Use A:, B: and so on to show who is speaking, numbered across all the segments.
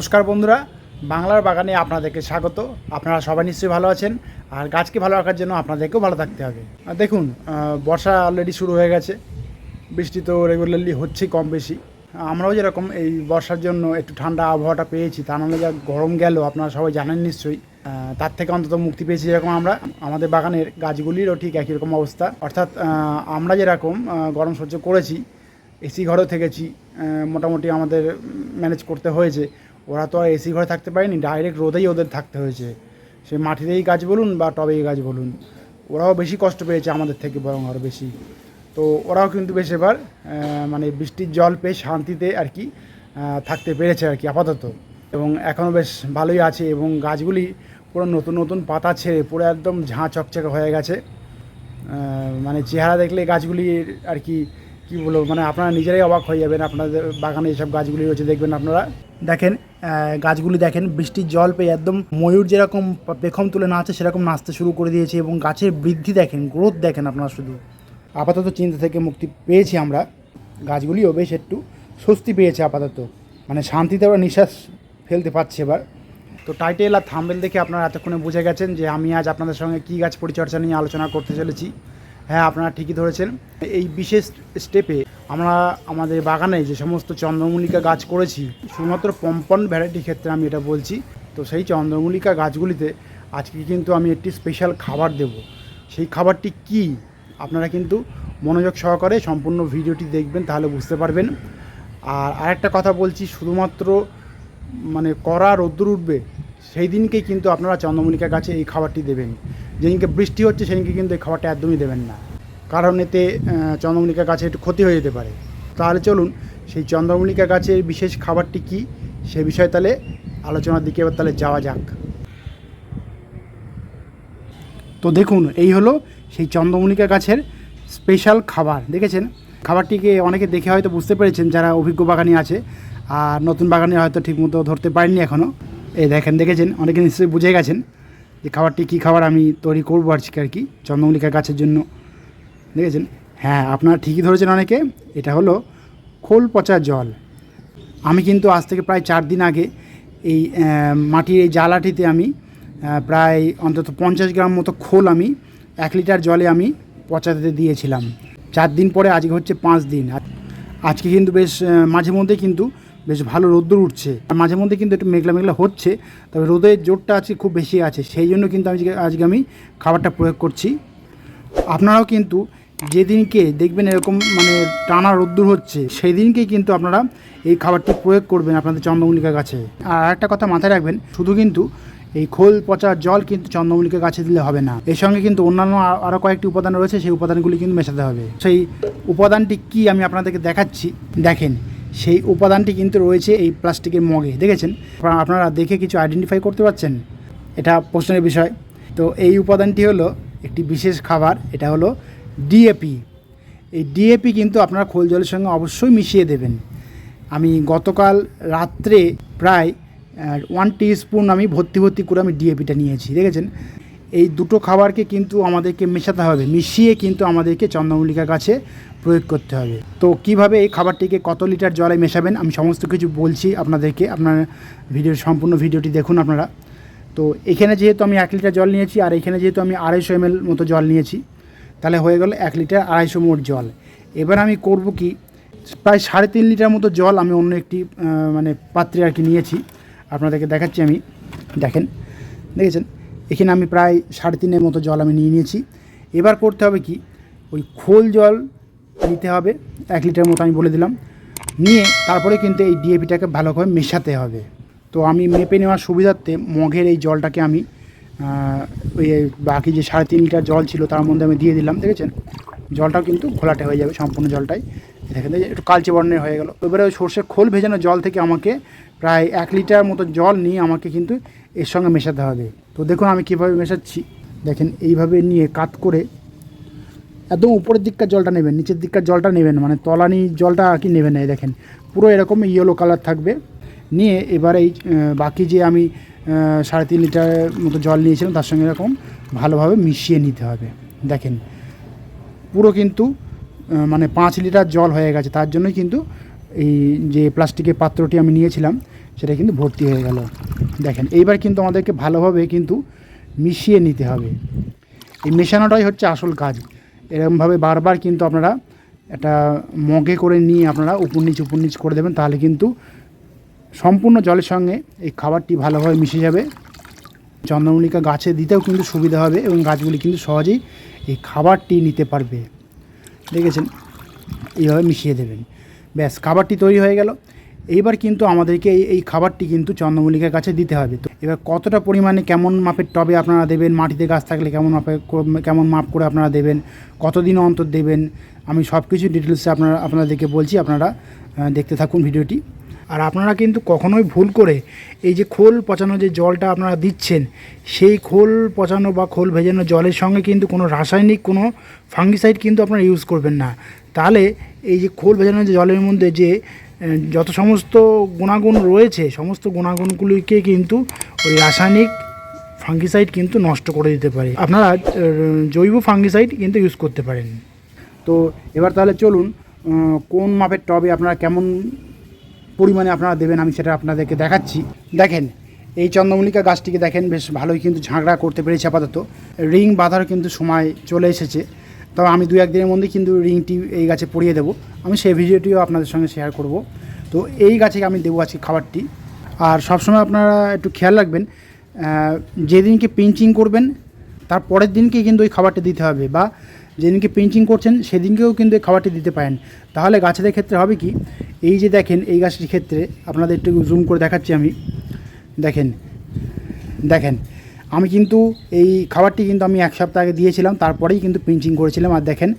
A: নমস্কার বন্ধুরা, বাংলার বাগানে আপনাদেরকে স্বাগত। আপনারা সবাই নিশ্চয়ই ভালো আছেন, আর গাছকে ভালো রাখার জন্য আপনাদেরকেও ভালো থাকতে হবে। দেখুন বর্ষা অলরেডি শুরু হয়ে গেছে, বৃষ্টি তো রেগুলারলি হচ্ছেই কম বেশি। আমরাও যেরকম এই বর্ষার জন্য একটু ঠান্ডা আবহাওয়াটা পেয়েছি, তা নাহলে যা গরম গেল, আপনারা সবাই জানেন নিশ্চয়ই। তার থেকে অন্তত মুক্তি পেয়েছি যেরকম আমরা। আমাদের বাগানের গাছগুলিরও ঠিক একই রকম অবস্থা। অর্থাৎ আমরা যেরকম গরম সহ্য করেছি এসি ঘরেও থেকেছি মোটামুটি আমাদের ম্যানেজ করতে হয়েছে। ওরা তো আর এসি ঘরে থাকতে পারেনি ডাইরেক্ট রোদেই ওদের থাকতে হয়েছে। সে মাটিতেই গাছ বলুন বা টবেই গাছ বলুন, ওরাও বেশি কষ্ট পেয়েছে আমাদের থেকে বরং আরও বেশি। তো ওরাও কিন্তু বেশ এবার মানে বৃষ্টির জল পেয়ে শান্তিতে আর কি থাকতে পেরেছে আর কি আপাতত। এবং এখনও বেশ ভালোই আছে এবং গাছগুলি পুরো নতুন নতুন পাতা ছেড়ে পুরো একদম ঝাঁ চকচকে হয়ে গেছে। মানে চেহারা দেখলে গাছগুলির আর কি কি বলব মানে আপনারা নিজেরাই অবাক হয়ে যাবেন, আপনাদের বাগানে যেসব গাছগুলি রয়েছে, দেখবেন আপনারা। দেখেন গাছগুলি দেখেন, বৃষ্টির জল পেয়ে একদম ময়ূর যেরকম পেখম তুলে নাচে সেরকম নাচতে শুরু করে দিয়েছে এবং গাছের বৃদ্ধি দেখেন গ্রোথ দেখেন আপনারা শুধু। আপাতত চিন্তা থেকে মুক্তি পেয়েছি আমরা। গাছগুলিও বেশ একটু স্বস্তি পেয়েছে আপাতত। মানে শান্তিতে ওরা নিঃশ্বাস ফেলতে পারছে এবার। তো টাইটেল আর থাম্বেল দেখে আপনারা এতক্ষণে বুঝে গেছেন যে আমি আজ আপনাদের সঙ্গে কী গাছ পরিচর্যা নিয়ে আলোচনা করতে চলেছি। হ্যাঁ আপনারা ঠিকই ধরেছেন। এই বিশেষ স্টেপে আমরা আমাদের বাগানে যে সমস্ত চন্দ্রমল্লিকা গাছ করেছি, শুধুমাত্র পম্পন ভ্যারাইটির ক্ষেত্রে আমি এটা বলছি, তো সেই চন্দ্রমল্লিকা গাছগুলিতে আজকে কিন্তু আমি একটি স্পেশাল খাবার দেব। সেই খাবারটি কি? আপনারা কিন্তু মনোযোগ সহকারে সম্পূর্ণ ভিডিওটি দেখবেন, তাহলে বুঝতে পারবেন। আর আরেকটা কথা বলছি, শুধুমাত্র মানে কড়া রোদ্দুর উঠবে, সেই দিনকেই কিন্তু আপনারা চন্দ্রমল্লিকা গাছে এই খাবারটি দেবেন। যেদিনকে বৃষ্টি হচ্ছে, সেদিনকে কিন্তু এই খাবারটা একদমই দেবেন না। কারণ এতে চন্দ্রমল্লিকা গাছে একটু ক্ষতি হয়ে যেতে পারে। তাহলে চলুন, সেই চন্দ্রমল্লিকা গাছের বিশেষ খাবারটি কি? সে বিষয়ে তাহলে আলোচনার দিকে এবার তাহলে যাওয়া যাক। তো দেখুন, এই হলো সেই চন্দ্রমল্লিকা গাছের স্পেশাল খাবার, দেখেছেন? খাবারটিকে অনেকে দেখে হয়তো বুঝতে পেরেছেন যারা অভিজ্ঞ বাগানি আছে, আর নতুন বাগানি হয়তো ঠিকমতো ধরতে পারেননি এখনও এই দেখেন, দেখেছেন? অনেকে নিশ্চয়ই বুঝে গেছেন যে খাবারটি কী খাবার আমি তৈরি করব আজকে আর কি, চন্দ্রমল্লিকা গাছের জন্য। দেখেছেন? হ্যাঁ আপনারা ঠিকই ধরেছেন অনেকে। এটা হলো খোল পচা জল। আমি কিন্তু আজ থেকে প্রায় চার দিন আগে এই মাটির এই জালাটিতে আমি প্রায় অন্তত পঞ্চাশ গ্রাম মতো খোল আমি, এক লিটার জলে আমি পচাতে দিয়েছিলাম। চার দিন পরে আজকে হচ্ছে পাঁচ দিন। আজকে কিন্তু বেশ মাঝে মধ্যে কিন্তু বেশ ভালো রোদ্দুর উঠছে। আর মাঝে মধ্যে কিন্তু একটু মেঘলা মেঘলা হচ্ছে, তবে রোদের জোরটা আজকে খুব বেশি আছে। সেই জন্য কিন্তু আমি আজকে আমি খাবারটা প্রয়োগ করছি। আপনারাও কিন্তু যেদিনকে দেখবেন এরকম মানে টানা রোদ্দুর হচ্ছে সেই দিনকেই কিন্তু আপনারা এই খাবারটি প্রয়োগ করবেন আপনাদের চন্দ্রমল্লিকা গাছে। আর একটা কথা মাথায় রাখবেন, শুধু কিন্তু এই খোল, পচা জল কিন্তু চন্দ্রমল্লিকা গাছে দিলে হবে না। এর সঙ্গে কিন্তু অন্যান্য আরও কয়েকটি উপাদান রয়েছে, সেই উপাদানগুলি কিন্তু মেশাতে হবে। সেই উপাদানটি কি আমি আপনাদেরকে দেখাচ্ছি, দেখেন, সেই উপাদানটি কিন্তু রয়েছে এই প্লাস্টিকের মগে, দেখেছেন? আপনারা- দেখে কিছু আইডেন্টিফাই করতে পারছেন? এটা প্রশ্নের বিষয়। তো এই উপাদানটি হলো একটি বিশেষ খাবার, এটা হলো ডিএপি এই ডিএপি কিন্তু আপনারা খোল জলের সঙ্গে অবশ্যই মিশিয়ে দেবেন। আমি গতকাল রাত্রে প্রায় ওয়ান স্পুন আমি ভর্তি ভর্তি করে আমি ডিএপিটা নিয়েছি, দেখেছেন? এই দুটো খাবারকে কিন্তু আমাদেরকে মেশাতে হবে, মিশিয়ে কিন্তু আমাদেরকে চন্দ্রমল্লিকা গাছে প্রয়োগ করতে হবে। তো কীভাবে এই খাবারটিকে কত লিটার জলে মেশাবেন, আমি সমস্ত কিছু বলছি আপনাদেরকে, আপনার ভিডিওর সম্পূর্ণ ভিডিওটি দেখুন আপনারা। তো এখানে যেহেতু আমি এক লিটার জল নিয়েছি, আর এখানে যেহেতু আমি আড়াইশো এমএল মতো জল নিয়েছি তাহলে হয়ে গেল এক লিটার আড়াইশো মোট জল। এবার আমি করব কি, প্রায় সাড়ে তিন লিটার মতো জল আমি অন্য একটি মানে পাত্রে আর কি নিয়েছি। আপনাদেরকে দেখাচ্ছি আমি। দেখেন, দেখেছেন? এখানে আমি প্রায় সাড়ে তিনের মতো জল আমি নিয়ে নিয়েছি। এবার করতে হবে কি, ওই খোল জল নিতে হবে, এক লিটার মতো আমি বলে দিলাম। নিয়ে তারপরে কিন্তু এই ডিএপিটাকে ভালোভাবে মেশাতে হবে। তো আমি মেপে নেওয়ার সুবিধার্থে মগের এই জলটাকে আমি ওই বাকি যে সাড়ে তিন লিটার জল ছিল তার মধ্যে আমি দিয়ে দিলাম, দেখেছেন? জলটাও কিন্তু ঘোলাটে হয়ে যাবে সম্পূর্ণ জলটাই। দেখেন একটু কালচে বর্ণের হয়ে গেল। এবারে ওই সর্ষের খোল ভেজানো জল থেকে আমাকে প্রায় এক লিটার মতো জল নিয়ে আমাকে কিন্তু এর সঙ্গে মেশাতে হবে। তো দেখুন আমি কীভাবে মেশাচ্ছি। দেখেন, এইভাবে নিয়ে কাত করে একদম উপরের দিককার জলটা নেবেন, নিচের দিককার জলটা নেবেন মানে তলানি জলটা আর কি নেবেন না দেখেন। পুরো এরকম ইয়েলো কালার থাকবে। নিয়ে এবার এই বাকি যে আমি সাড়ে তিন লিটার মতো জল নিয়েছিলাম, তার সঙ্গে এরকম ভালোভাবে মিশিয়ে নিতে হবে। দেখেন, পুরো কিন্তু মানে পাঁচ লিটার জল হয়ে গেছে, তার জন্যই কিন্তু এই যে প্লাস্টিকের পাত্রটি আমি নিয়েছিলাম, সেটা কিন্তু ভর্তি হয়ে গেল। দেখেন, এইবার কিন্তু আমাদেরকে ভালোভাবে কিন্তু মিশিয়ে নিতে হবে। এই মেশানোটাই হচ্ছে আসল কাজ। এরকমভাবে বারবার কিন্তু আপনারা একটা মগে করে নিয়ে আপনারা উপর নিচ উপর নিচ করে দেবেন, তাহলে কিন্তু সম্পূর্ণ জলের সঙ্গে এই খাবারটি ভালোভাবে মিশে যাবে। চন্দ্রমল্লিকা গাছে দিতেও কিন্তু সুবিধা হবে এবং গাছগুলি কিন্তু সহজেই এই খাবারটি নিতে পারবে। দেখেছেন? এইভাবে মিশিয়ে দেবেন। ব্যাস, খাবারটি তৈরি হয়ে গেল। এইবার কিন্তু আমাদেরকে এই খাবারটি কিন্তু চন্দ্রমল্লিকার কাছে দিতে হবে। তো এবার কতটা পরিমাণে কেমন মাপের টবে আপনারা দেবেন, মাটিতে গাছ থাকলে কেমন মাপে, কেমন মাপ করে আপনারা দেবেন, কতদিন অন্তর দেবেন, আমি সব কিছু ডিটেলসে আপনারা, আপনাদেরকে বলছি, আপনারা দেখতে থাকুন ভিডিওটি। আর আপনারা কিন্তু কখনোই ভুল করে এই যে খোল পচানো যে জলটা আপনারা দিচ্ছেন, সেই খোল পচানো বা খোল ভেজানো জলের সঙ্গে কিন্তু কোনো রাসায়নিক, কোনো ফাঙ্গিসাইড কিন্তু আপনারা ইউজ করবেন না। তাহলে এই যে খোল ভেজানো যে জলের মধ্যে যে যত সমস্ত গুণাগুণ রয়েছে, সমস্ত গুণাগুণগুলিকে কিন্তু ওই রাসায়নিক ফাঙ্গিসাইড কিন্তু নষ্ট করে দিতে পারে। আপনারা জৈব ফাঙ্গিসাইড কিন্তু ইউজ করতে পারেন। তো এবার তাহলে চলুন কোন মাপের টবে আপনারা কেমন পরিমাণে আপনারা দেবেন, আমি সেটা আপনাদেরকে দেখাচ্ছি। দেখেন, এই চন্দ্রমল্লিকা গাছটিকে দেখেন, বেশ ভালোই কিন্তু ঝাঁকড়া করতে পেরেছে আপাতত। রিং বাঁধার কিন্তু সময় চলে এসেছে। তবে আমি দু একদিনের মধ্যে কিন্তু রিংটি এই গাছে পরিয়ে দেবো। আমি সেই ভিডিওটিও আপনাদের সঙ্গে শেয়ার করব। তো এই গাছে আমি দেবো আজকে খাবারটি। আর সবসময় আপনারা একটু খেয়াল রাখবেন যেদিনকে পিঞ্চিং করবেন, তার পরের দিনকে কিন্তু ওই খাবারটি দিতে হবে বা যেদিনকে পিঞ্চিং করছেন, সেদিনকেও কিন্তু এই খাবারটি দিতে পারেন। তাহলে গাছেদের ক্ষেত্রে হবে কি, এই যে দেখেন, এই গাছটির ক্ষেত্রে আপনাদের একটু জুম করে দেখাচ্ছি আমি। দেখেন দেখেন, আমি কিন্তু এই খাবারটি কিন্তু আমি এক সপ্তাহ আগে দিয়েছিলাম, তারপরেই কিন্তু পিঞ্চিং করেছিলাম। আর দেখেন,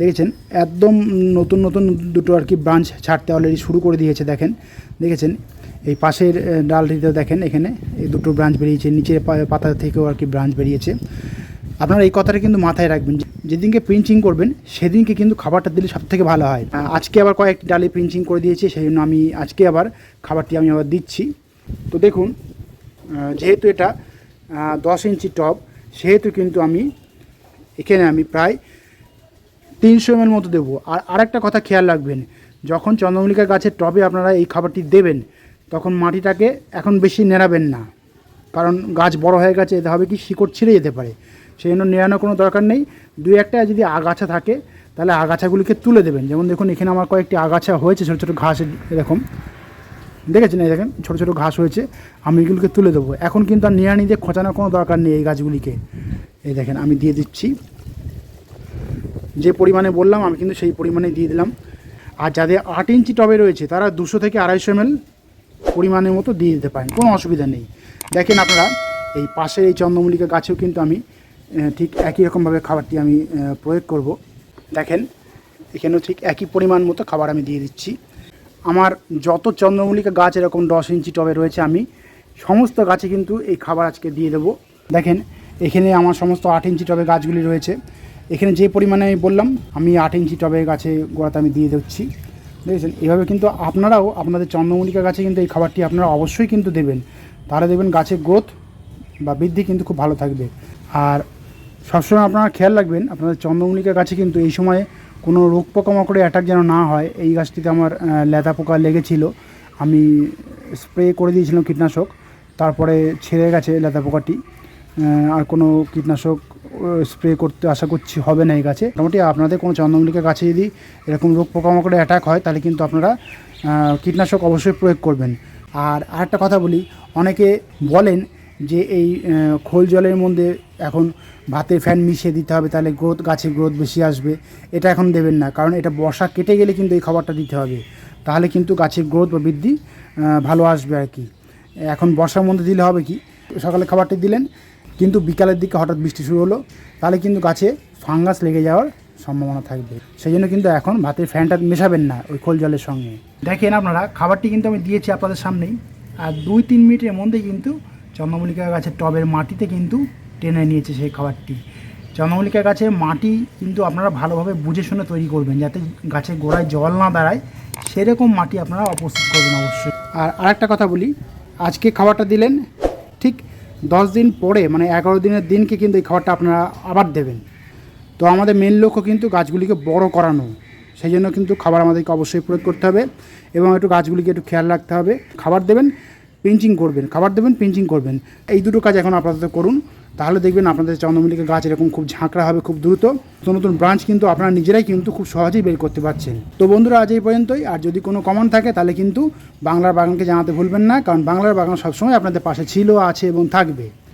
A: দেখেছেন, একদম নতুন নতুন দুটো আর কি ব্রাঞ্চ ছাড়তে অলরেডি শুরু করে দিয়েছে, দেখেন। দেখেছেন, এই পাশের ডালটিতে দেখেন, এখানে এই দুটো ব্রাঞ্চ বেরিয়েছে, নিচের পাতা থেকেও আর কি ব্রাঞ্চ বেরিয়েছে। আপনারা এই কথাটা কিন্তু মাথায় রাখবেন যেদিনকে পিঞ্চিং করবেন, সেদিনকে কিন্তু খাবারটা দিলে সব থেকে ভালো হয়। আজকে আবার কয়েকটি ডালে পিঞ্চিং করে দিয়েছি, সেই জন্য আমি আজকে আবার খাবারটি আমি আবার দিচ্ছি। তো দেখুন যেহেতু এটা দশ ইঞ্চি টব, সেহেতু কিন্তু আমি এখানে আমি প্রায় তিনশো এমএল মতো দেবো। আর আরেকটা কথা খেয়াল রাখবেন, যখন চন্দ্রমল্লিকা গাছের টবে আপনারা এই খাবারটি দেবেন, তখন মাটিটাকে এখন বেশি নেড়াবেন না। কারণ গাছ বড় হয়ে গেছে, এতে হবে কি শিকড় ছিঁড়ে যেতে পারে। সেই জন্য নেড়ানোর কোনো দরকার নেই। দুই একটা যদি আগাছা থাকে, তাহলে আগাছাগুলিকে তুলে দেবেন। যেমন দেখুন, এখানে আমার কয়েকটি আগাছা হয়েছে, ছোটো ছোটো ঘাস এরকম। দেখেছেন এই দেখেন, ছোটো ছোটো ঘাস হয়েছে, আমি এগুলোকে তুলে দেবো। এখন কিন্তু আর নিড়ানি দিয়ে খোঁচানোর কোনো দরকার নেই এই গাছগুলিকে। এই দেখেন, আমি দিয়ে দিচ্ছি। যে পরিমাণে বললাম, আমি কিন্তু সেই পরিমাণে দিয়ে দিলাম। আর যাদের আট ইঞ্চি টবে রয়েছে, তারা দুশো থেকে আড়াইশো এমএল পরিমাণের মতো দিয়ে দিতে পারেন, কোনো অসুবিধা নেই। দেখেন আপনারা, এই পাশের এই চন্দ্রমল্লিকা গাছেও কিন্তু আমি ঠিক একই রকমভাবে খাবারটি আমি প্রয়োগ করব। দেখেন, এখানেও ঠিক একই পরিমাণ মতো খাবার আমি দিয়ে দিচ্ছি। আমার যত চন্দ্রমল্লিকা গাছ এরকম দশ ইঞ্চি টবে রয়েছে, আমি সমস্ত গাছে কিন্তু এই খাবার আজকে দিয়ে দেবো। দেখেন, এখানে আমার সমস্ত আট ইঞ্চি টবে গাছগুলি রয়েছে। এখানে যে পরিমাণে আমি বললাম, আমি আট ইঞ্চি টবে গাছে গোড়াতে আমি দিয়ে দিচ্ছি। দেখেছেন, এভাবে কিন্তু আপনারাও আপনাদের চন্দ্রমল্লিকা গাছে কিন্তু এই খাবারটি আপনারা অবশ্যই কিন্তু দেবেন। তাহলে দেখবেন গাছের গ্রোথ বা বৃদ্ধি কিন্তু খুব ভালো থাকবে। আর সবসময় আপনারা খেয়াল রাখবেন, আপনাদের চন্দ্রমল্লিকা গাছে কিন্তু এই সময়ে কোনো রোগ পোকামাকড়ে অ্যাটাক যেন না হয়, এই গাছটিতে আমার লেদা পোকা লেগেছিল। আমি স্প্রে করে দিয়েছিলাম কীটনাশক, তারপরে ছেড়ে গেছে লেদা পোকাটি। আর কোনো কীটনাশক স্প্রে করতে আশা করছি হবে না এই গাছে। মোটামুটি আপনাদের কোনো চন্দ্রমল্লিকা গাছে যদি এরকম রোগ পোকামাকড়ে অ্যাটাক হয়, তাহলে কিন্তু আপনারা কীটনাশক অবশ্যই প্রয়োগ করবেন। আর আরেকটা কথা বলি, অনেকে বলেন যে এই খোল জলের মধ্যে এখন ভাতের ফ্যান মিশিয়ে দিতে হবে, তাহলে গ্রোথ গাছের গ্রোথ বেশি আসবে। এটা এখন দেবেন না, কারণ এটা বর্ষা কেটে গেলে কিন্তু এই খাবারটা দিতে হবে। তাহলে কিন্তু গাছের গ্রোথ বা বৃদ্ধি ভালো আসবে আর কি। এখন বর্ষার মধ্যে দিলে হবে কি? সকালে খাবারটি দিলেন, কিন্তু বিকালের দিকে হঠাৎ বৃষ্টি শুরু হলো, তাহলে কিন্তু গাছে ফাঙ্গাস লেগে যাওয়ার সম্ভাবনা থাকবে। সেই জন্য কিন্তু এখন ভাতের ফ্যানটা মেশাবেন না ওই খোল জলের সঙ্গে। দেখেন আপনারা, খাবারটি কিন্তু আমি দিয়েছি আপনাদের সামনেই, আর দুই তিন মিনিটের মধ্যে কিন্তু চন্দ্রমল্লিকা গাছের টবের মাটিতে কিন্তু টেনে নিয়েছে সেই খাবারটি। চন্দ্রমল্লিকা গাছের মাটি কিন্তু আপনারা ভালোভাবে বুঝে শুনে তৈরি করবেন, যাতে গাছের গোড়ায় জল না দাঁড়ায়। সেরকম মাটি আপনারা উপস্থিত করবেন অবশ্যই। আর আরেকটা কথা বলি, আজকে খাবারটা দিলেন, ঠিক দশ দিন পরে মানে এগারো দিনের দিনকে কিন্তু এই খাবারটা আপনারা আবার দেবেন। তো আমাদের মেন লক্ষ্য কিন্তু গাছগুলিকে বড় করানো, সেই জন্য কিন্তু খাবার আমাদেরকে অবশ্যই প্রয়োগ করতে হবে এবং একটু গাছগুলিকে একটু খেয়াল রাখতে হবে। খাবার দেবেন পিঞ্চিং করবেন, খাবার দেবেন পেন্টিং করবেন। এই দুটো কাজ এখন আপাতত করুন। তাহলে দেখবেন আপনাদের চন্দ্রমল্লিকা গাছ এরকম খুব ঝাঁকড়া হবে খুব দ্রুত। নতুন নতুন ব্রাঞ্চ কিন্তু আপনারা নিজেরাই কিন্তু খুব সহজেই বের করতে পারছেন। তো বন্ধুরা, আজ এই পর্যন্তই। আর যদি কোনো কমন থাকে, তাহলে কিন্তু বাংলার বাগানকে জানাতে ভুলবেন না। কারণ বাংলার বাগান সবসময় আপনাদের পাশে ছিল, আছে এবং থাকবে।